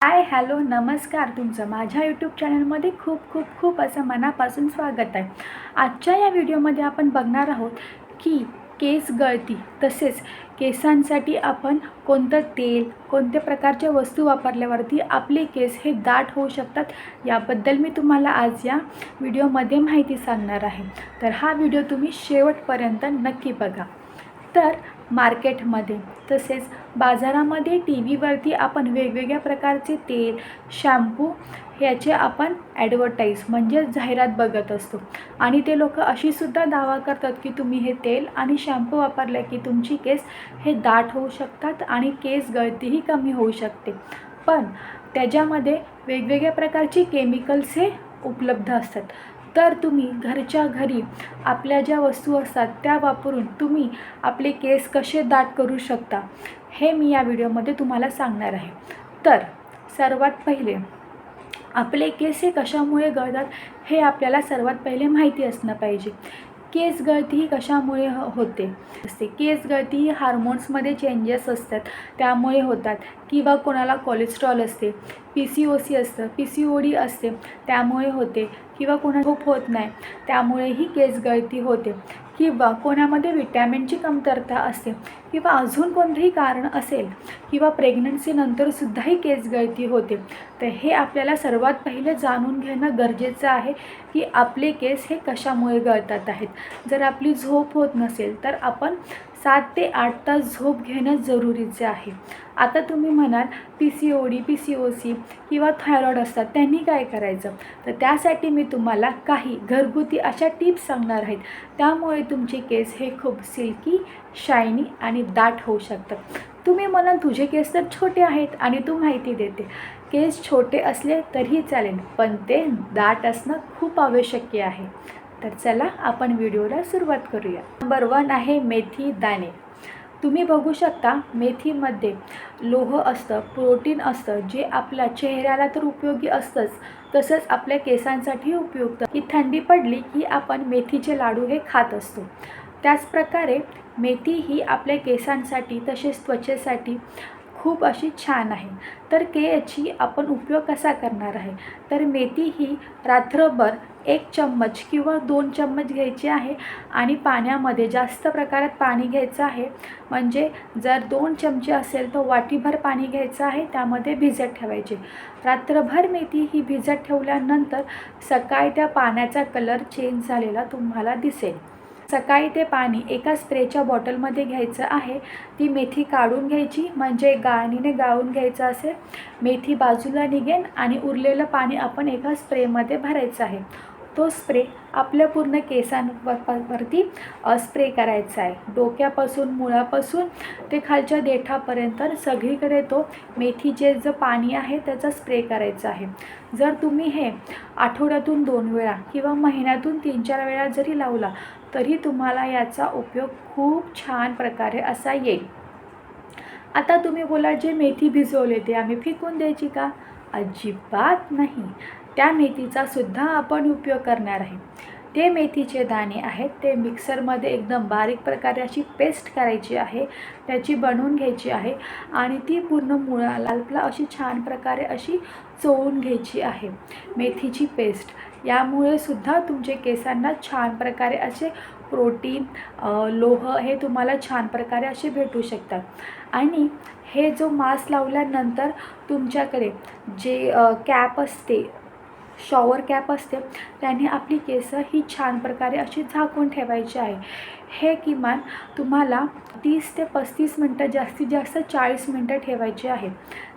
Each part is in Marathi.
हाय हॅलो नमस्कार तुमचं. माझ्या यूट्यूब चॅनलमध्ये खूप खूप खूप असं मनापासून स्वागत आहे. आजच्या या व्हिडिओमध्ये आपण बघणार आहोत की केस गळती तसेच केसांसाठी आपण कोणतं तेल कोणत्या प्रकारच्या वस्तू वापरल्यावरती आपले केस हे दाट होऊ शकतात याबद्दल मी तुम्हाला आज या व्हिडिओमध्ये माहिती सांगणार आहे. तर हा व्हिडिओ तुम्ही शेवटपर्यंत नक्की बघा. तर मार्केटमध्ये तसेच बाजारामध्ये टी व्हीवरती आपण वेगवेगळ्या प्रकारचे तेल शॅम्पू ह्याचे आपण ॲडव्हर्टाईज म्हणजे जाहिरात बघत असतो. आणि ते लोक अशीसुद्धा दावा करतात की तुम्ही हे तेल आणि शॅम्पू वापरले की तुमची केस हे दाट होऊ शकतात आणि केस गळतीही कमी होऊ शकते. पण त्याच्यामध्ये वेगवेगळ्या प्रकारची केमिकल्स हे उपलब्ध असतात. तर तुम्ही घरच्या घरी आपल्या ज्या वस्तू असतात त्या वापरून तुम्ही आपले केस कसे दाट करू शकता हे मी या व्हिडिओमध्ये तुम्हाला सांगणार आहे. तर सर्वात पहिले आपले केस हे कशामुळे गळतात हे आपल्याला सर्वात पहिले माहिती असणं पाहिजे. केस गळती ही कशामुळे होते? असते. केस गळती ही हार्मोन्समध्ये चेंजेस असतात. त्यामुळे होतात. किंवा कोणाला कोलेस्ट्रॉल असते पी सी ओ सी असतं पी सी ओ डी असते त्यामुळे होते. किंवा कोणा झोप होत नाही त्यामुळेही केस गळती होते. किंवा कोणामध्ये विटॅमिनची कमतरता असते किंवा अजून कोणतंही कारण असेल किंवा प्रेग्नन्सीनंतरसुद्धाही केस गळती होते. तर हे आपल्याला सर्वात पहिले जाणून घेणं गरजेचं आहे की आपले केस हे कशामुळे गळतात आहेत. जर आपली झोप होत नसेल तर आपण सात ते आठ तास झोप घेणं जरुरीचे आहे. आता तुम्ही म्हणाल P C O D P C O C किंवा थायरॉईड असतात त्यांनी काय करायचं? तर त्यासाठी मी तुम्हाला काही घरगुती अशा टिप्स सांगणार आहेत. त्यामुळे तुमचे केस हे खूप सिल्की शायनी आणि दाट होऊ शकतात. तुम्ही म्हणाल तुझे केस तर छोटे आहेत आणि तू माहिती देते. केस छोटे असले तरीही चालेल पण ते दाट असणं खूप आवश्यक आहे. तर चला आपण व्हिडिओला सुरुवात करूया. नंबर वन आहे मेथी दाणे. तुम्ही बघू शकता मेथीमध्ये लोह असतं प्रोटीन असतं जे आपल्या चेहऱ्याला तर उपयोगी असतंच तसंच आपल्या केसांसाठी उपयुक्त. की थंडी पडली की आपण मेथीचे लाडू हे खात असतो. त्याचप्रकारे मेथी ही आपल्या केसांसाठी तसेच त्वचेसाठी खूप अशी छान आहे. तर के याची आपण उपयोग कसा करणार आहे? तर मेथी ही रात्रभर एक चम्मच किंवा दोन चम्मच घ्यायची आहे आणि पाण्यामध्ये जास्त प्रकारात पाणी घ्यायचं आहे. म्हणजे जर दोन चमचे असेल तर वाटीभर पाणी घ्यायचं आहे त्यामध्ये भिजत ठेवायचे. रात्रभर मेथी ही भिजत ठेवल्यानंतर सकाळी त्या पाण्याचा कलर चेंज झालेला तुम्हाला दिसेल. सकाळी ते पाणी एका स्प्रेच्या बॉटलमध्ये घ्यायचं आहे. ती मेथी काढून घ्यायची म्हणजे गाळणीने गाळून घ्यायचं असेल. मेथी बाजूला निघेन आणि उरलेलं पाणी आपण एका स्प्रेमध्ये भरायचं आहे. तो स्प्रे आपल्या पूर्ण केसांवर स्प्रे करायचा आहे. डोक्यापासून मुळापासून ते खालच्या देठापर्यंत सगळीकडे तो मेथीचे जे पाणी आहे त्याचा स्प्रे करायचा आहे. जर तुम्ही हे आठवड्यातून दोन वेळा किंवा महिन्यातून तीन चार वेळा जरी लावला तरी तुम्हाला याचा उपयोग खूप छान प्रकारे असा येईल. आता तुम्ही बोला जे मेथी भिजवले ते आम्ही फेकून द्यायची का? अजिबात नाही. त्या मेथीचा सुद्धा आपण उपयोग करणार आहे. ते मेथीचे दाणे आहेत ते मिक्सरमध्ये एकदम बारीक प्रकारे अशी पेस्ट करायची आहे त्याची बनवून घ्यायची आहे आणि ती पूर्ण मुळाला अशी छान प्रकारे अशी चोळून घ्यायची आहे. मेथीची पेस्ट यामुळे सुद्धा तुमचे केसांना छान प्रकारे असे प्रोटीन लोह हे तुम्हाला छान प्रकारे असे भेटू शकतात. आणि हे जो मास्क लावल्यानंतर तुमच्याकडे जे कॅप असते शॉवर कॅप असते त्याने आपली केसं ही छान प्रकारे अशी झाकून ठेवायची आहे. हे किमान तुम्हाला तीस ते पस्तीस मिनटं जास्तीत जास्त चाळीस मिनटं ठेवायची आहे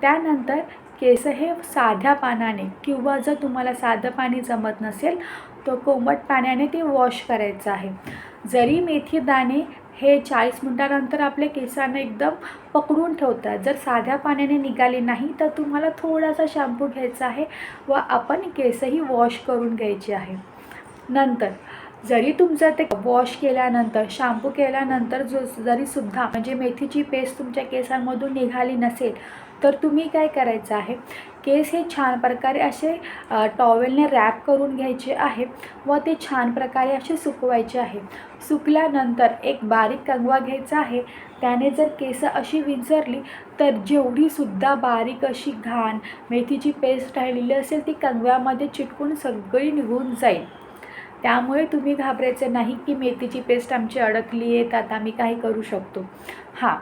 त्यानंतर केस हे साध्या पाण्याने किंवा जर तुम्हाला साधं पाणी जमत नसेल तर कोमट पाण्याने ते वॉश करायचं आहे. जरी मेथी दाणे हे चाळीस मिनटानंतर आपल्या केसांना एकदम पकडून ठेवतात. जर साध्या पाण्याने निघाले नाही तर तुम्हाला थोडासा शॅम्पू घ्यायचा आहे व आपण केसही वॉश करून घ्यायचे आहे. नंतर जरी तुमचं ते वॉश केल्यानंतर शॅम्पू केल्यानंतर जो जरी सुद्धा म्हणजे मेथीची पेस्ट तुमच्या केसांमधून निघाली नसेल तर तुम्ही काय करायचं आहे? केस हे छान प्रकारे असे टॉवेलने रॅप करून घ्यायचे आहे व ते छान प्रकारे असे सुकवायचे आहे. सुकल्यानंतर एक बारीक कंगवा घ्यायचा आहे. त्याने जर केस अशी विंचरली तर जेवढीसुद्धा बारीक अशी घाण मेथीची पेस्ट राहिलेली असेल ती कंगव्यामध्ये चिटकून सगळी निघून जाईल. त्यामुळे तुम्ही घाबरायचं नाही की मेथीची पेस्ट आमची अडकली आहे त्यात आता आम्ही काही करू शकतो. हां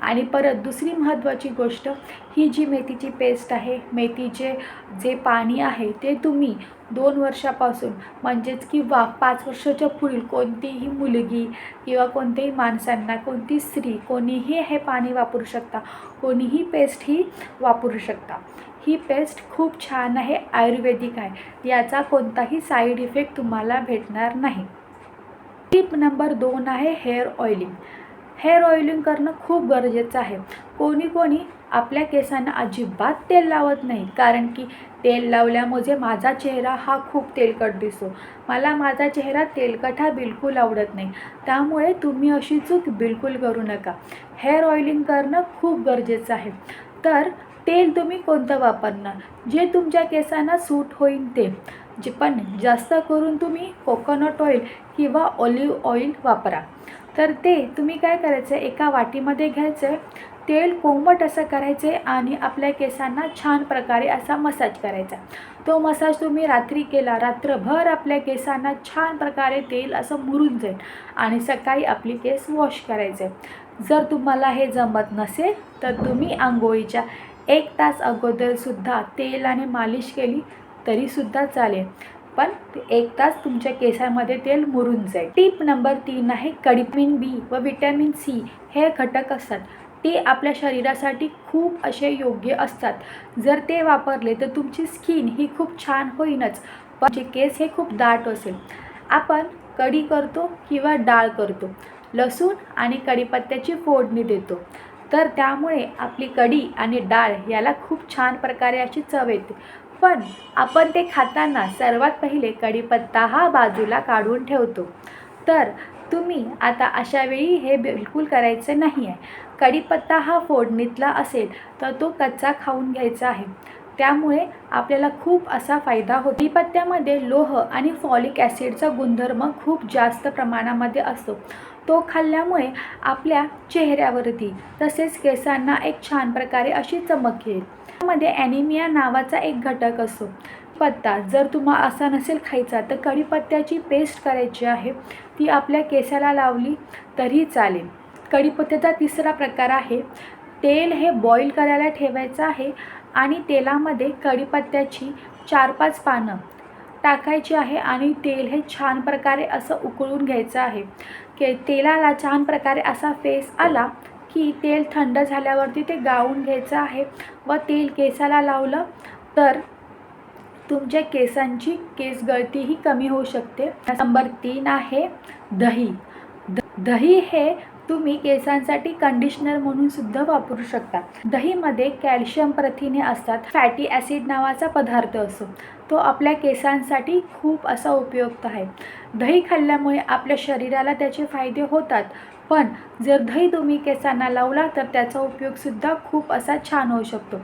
आणि परत दुसरी महत्त्वाची गोष्ट ही जी मेथीची पेस्ट आहे मेथीचे जे पाणी आहे ते तुम्ही दोन वर्षापासून म्हणजेच किंवा पाच वर्षाच्या पुढील कोणतीही मुलगी किंवा कोणत्याही माणसांना कोणती स्त्री कोणीही हे पाणी वापरू शकता कोणीही पेस्ट ही वापरू शकता. ही पेस्ट खूप छान आहे आयुर्वेदिक आहे. याचा कोणताही साईड इफेक्ट तुम्हाला भेटणार नाही. टिप नंबर दोन आहे हेअर ऑइलिंग हेअर ऑइलिंग करणं खूप गरजेचं आहे. कोणी कोणी आपल्या केसांना अजिबात तेल लावत नाही कारण की तेल लावल्यामुळे माझा चेहरा हा खूप तेलकट दिसतो. मला माझा चेहरा तेलकट हा बिलकुल आवडत नाही. त्यामुळे तुम्ही अशी चूक बिलकुल करू नका. हेअर ऑइलिंग करणं खूप गरजेचं आहे. तर तेल तुम्ही कोणतं वापरणार? जे तुमच्या केसांना सूट होईल ते. जे पण जास्त करून तुम्ही कोकोनट ऑइल किंवा ऑलिव्ह ऑइल वापरा. तर ते तुम्ही काय करायचं? आहे एका वाटीमध्ये घ्यायचं. आहे तेल कोंबट असं करायचं आहे आणि आपल्या केसांना छान प्रकारे असा मसाज करायचा. तो मसाज तुम्ही रात्री केला रात्रभर आपल्या केसांना छान प्रकारे तेल असं मुरून जाईल आणि सकाळी आपली केस वॉश करायचे. जर तुम्हाला हे जमत नसेल तर तुम्ही आंघोळीच्या एक तास अगोदरसुद्धा तेल आणि मालिश केली तरीसुद्धा चालेल. पण एक तास तुमच्या केसांमध्ये तेल मुरून जाईल. टीप नंबर तीन आहे कडीमिन बी व विटॅमिन सी. हे घटक असतात. ते आपल्या शरीरासाठी खूप असे योग्य असतात. जर ते वापरले तर तुमची स्किन ही खूप छान होईनच. पण जे केस हे खूप दाट असेल आपण कढी करतो किंवा डाळ करतो. लसूण आणि कढीपत्त्याची फोडणी देतो. तर त्यामुळे आपली कढी आणि डाळ याला खूप छान प्रकारे अशी चव येते. पण आपण ते खाताना सर्वात पहिले कढीपत्ता हा बाजूला काढून ठेवतो. तर तुम्ही आता अशा वेळी हे बिलकुल करायचं नाही आहे कढीपत्ता हा फोडणीतला असेल तर तो कच्चा खाऊन घ्यायचा आहे. त्यामुळे आपल्याला खूप असा फायदा होतो. कढीपत्त्यामध्ये लोह आणि फॉलिक ॲसिडचा गुणधर्म खूप जास्त प्रमाणामध्ये असतो. तो खाल्ल्यामुळे आपल्या चेहऱ्यावरती तसेच केसांना एक छान प्रकारे अशी चमक येईल. त्यामध्ये ॲनिमिया नावाचा एक घटक असतो. पत्ता जर तुम्हाला असा नसेल खायचा तर कढीपत्त्याची पेस्ट करायची आहे. ती आपल्या केसाला लावली तरी चालेल. कढीपत्त्याचा तिसरा प्रकार आहे तेल हे बॉईल करायला ठेवायचं आहे आणि तेलामध्ये कढीपत्त्याची चार पाच पानं टाकायची आहे आणि तेल हे छान प्रकारे असं उकळून घ्यायचं आहे. के तेलाला छान प्रकारे असा फेस आला की तेल थंड झाल्यावरती ते गाळून घ्यायचं आहे. व तेल केसाला लावलं तर तुमच्या केसांची केस गळतीही कमी होऊ शकते. नंबर तीन आहे दही. द दही हे तुम्ही केसांसाठी कंडिशनर म्हणून सुद्धा वापरू शकता. दहीमध्ये कॅल्शियम प्रथिने असतात. फॅटी ॲसिड नावाचा पदार्थ असो तो आपल्या केसांसाठी खूप असा उपयुक्त आहे. दही खाल्ल्यामुळे आपल्या शरीराला त्याचे फायदे होतात पण जर दही तुम्ही केसांना लावला तर त्याचा उपयोगसुद्धा खूप असा छान होऊ शकतो.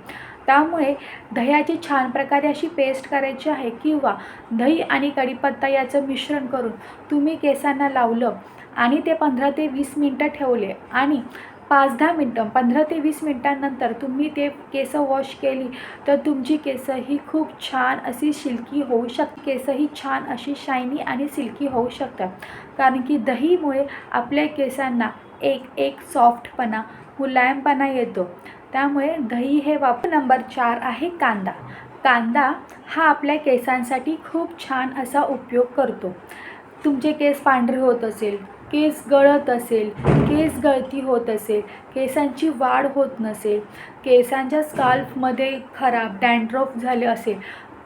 त्यामुळे दह्याची छान प्रकारे अशी पेस्ट करायची आहे किंवा दही आणि कढीपत्ता याचं मिश्रण करून तुम्ही केसांना लावलं आणि ते पंधरा ते वीस मिनटं ठेवले. आणि पाच दहा मिनटं पंधरा ते वीस मिनटांनंतर तुम्ही ते केस वॉश केली तर तुमची केस ही खूप छान अशी सिल्की होऊ शक केस ही छान अशी शायनी आणि सिल्की होऊ शकतात. कारण की दहीमुळे आपल्या केसांना एक एक सॉफ्टपणा मुलायमपणा येतो. त्यामुळे दही हे वापर नंबर चार आहे कांदा. कांदा हा आपल्या केसांसाठी खूप छान असा उपयोग करतो. तुमचे केस पांढरे होत असेल केस गळत असेल केस गळती होत असेल केसांची वाढ होत नसेल केसांच्या स्काल्फमध्ये खराब डँड्रॉफ झाले असेल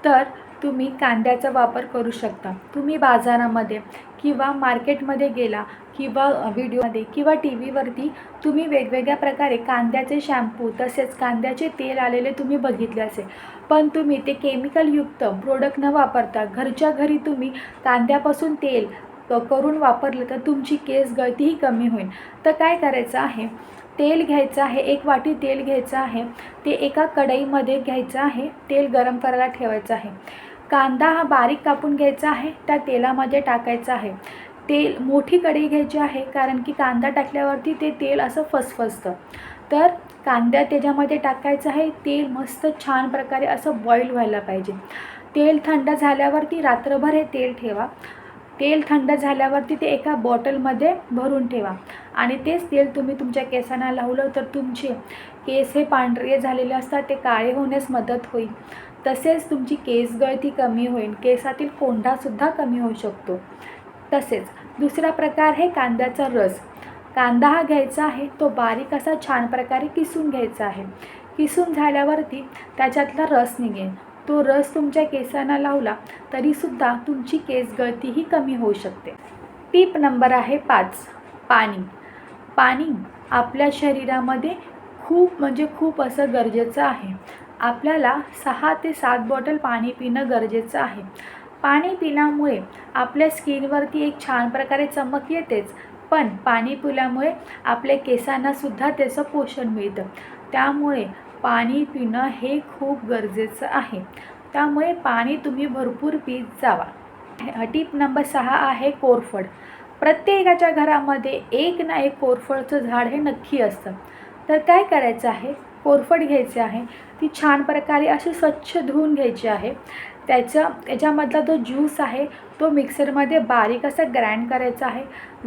तर तुम्ही कांद्याचा वापर करू शकता. तुम्ही बाजारामध्ये किंवा मार्केटमध्ये गेला किंवा व्हिडिओमध्ये किंवा टी व्हीवरती तुम्ही वेगवेगळ्या प्रकारे कांद्याचे शॅम्पू तसेच कांद्याचे तेल आलेले तुम्ही बघितले असेल. पण तुम्ही ते केमिकलयुक्त प्रोडक्ट न वापरता घरच्या घरी तुम्ही कांद्यापासून तेल करून वापरलं तर तुमची केस गळतीही कमी होईल. तर काय करायचं आहे? तेल घ्यायचं आहे. एक वाटी तेल घ्यायचं आहे. ते एका कढईमध्ये घ्यायचं आहे. तेल गरम करायला ठेवायचं आहे. कांदा हा बारीक कापून घ्यायचा आहे. त्या तेलामध्ये टाकायचा आहे. तेल मोठी कढई घ्यायची आहे. कारण की कांदा टाकल्यावरती ते तेल असं फसफसतं. तर कांदा त्याच्यामध्ये टाकायचं आहे. तेल मस्त छान प्रकारे असं बॉईल व्हायला पाहिजे. तेल थंड झाल्यावरती रात्रभर हे तेल ठेवा. तेल थंड झाल्यावरती ते एका बॉटलमध्ये भरून ठेवा. आणि तेच तेल तुम्ही तुमच्या केसांना लावलं तर तुमचे केस हे पांढरे झालेले असतात ते काळे होण्यास मदत होईल. तसेच तुमची केस गळती कमी होईल केसातील कोंडासुद्धा कमी होऊ शकतो. तसेच दुसरा प्रकार आहे कांद्याचा रस. कांदा हा घ्यायचा आहे तो बारीक असा छान प्रकारे किसून घ्यायचा आहे. किसून झाल्यावरती त्याच्यातला रस निघेल. तो रस तुमच्या केसांना लावला तरीसुद्धा तुमची केस गळतीही कमी होऊ शकते. टीप नंबर आहे पाच पाणी. पाणी आपल्या शरीरामध्ये खूप म्हणजे खूप असं गरजेचं आहे. आपल्याला सहा ते सात बॉटल पाणी पिणं गरजेचं आहे. पाणी पिल्यामुळे आपल्या स्किनवरती एक छान प्रकारे चमक येतेच पण पाणी पिल्यामुळे आपल्या केसांनासुद्धा त्याचं पोषण मिळतं. त्यामुळे पाणी पिणं हे खूप गरजेचं आहे. त्यामुळे पाणी तुम्ही भरपूर पीत जावा. टीप नंबर सहा आहे कोरफड. प्रत्येकाच्या घरामध्ये एक ना एक कोरफडचं झाड हे नक्की असतं. तर काय करायचं आहे? कोरफड घ्यायचे आहे. ती छान प्रकारे अशी स्वच्छ धुवून घ्यायची आहे. त्याचं त्याच्यामधला जो ज्यूस आहे तो मिक्सरमध्ये बारीक असा ग्राइंड करायचा आहे.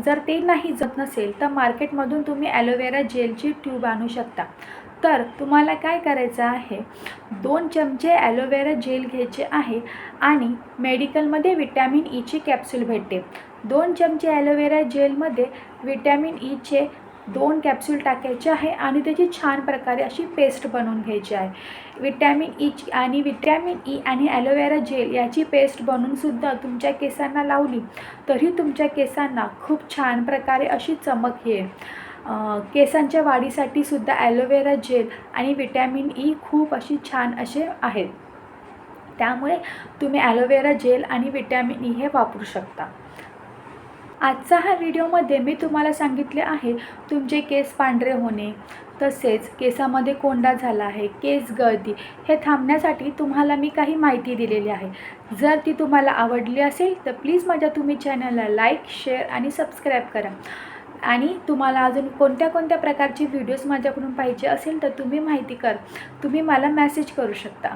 जर ते नाही जत नसेल तर मार्केटमधून तुम्ही ॲलोवेरा जेलची ट्यूब आणू शकता. तर तुम्हाला काय करायचं आहे? दोन चमचे ॲलोवेरा जेल घ्यायचे आहे आणि मेडिकलमध्ये विटॅमिन ईची कॅप्सूल भेटते. दोन चमचे ॲलोवेरा जेलमध्ये विटॅमिन ईचे दोन कॅप्सूल टाकायचे आहे आणि त्याची छान प्रकारे अशी पेस्ट बनवून घ्यायची आहे. विटॅमिन ईची e आणि विटॅमिन ई e आणि ॲलोवेरा जेल याची पेस्ट बनवूनसुद्धा तुमच्या केसांना लावली तरी तुमच्या केसांना खूप छान प्रकारे अशी चमक येईल. केसांच्या वाढीसाठी सुद्धा ॲलोवेरा जेल आणि विटॅमिन ई e खूप अशी छान असे आहेत. त्यामुळे तुम्ही ॲलोवेरा जेल आणि विटॅमिन ई e हे वापरू शकता. आजचा हा व्हिडिओमध्ये मी तुम्हाला सांगितले आहे तुमचे केस पांढरे होणे तसेच केसामध्ये कोंडा झाला आहे केस गळती हे थांबण्यासाठी तुम्हाला मी काही माहिती दिलेली आहे. जर ती तुम्हाला आवडली असेल तर प्लीज माझ्या तुम्ही चॅनलला लाईक शेअर आणि सबस्क्राईब करा. आणि तुम्हाला अजून कोणत्या कोणत्या प्रकारचे व्हिडिओज माझ्याकडून पाहिजे असेल तर तुम्ही माहिती कर. तुम्ही मला मॅसेज करू शकता.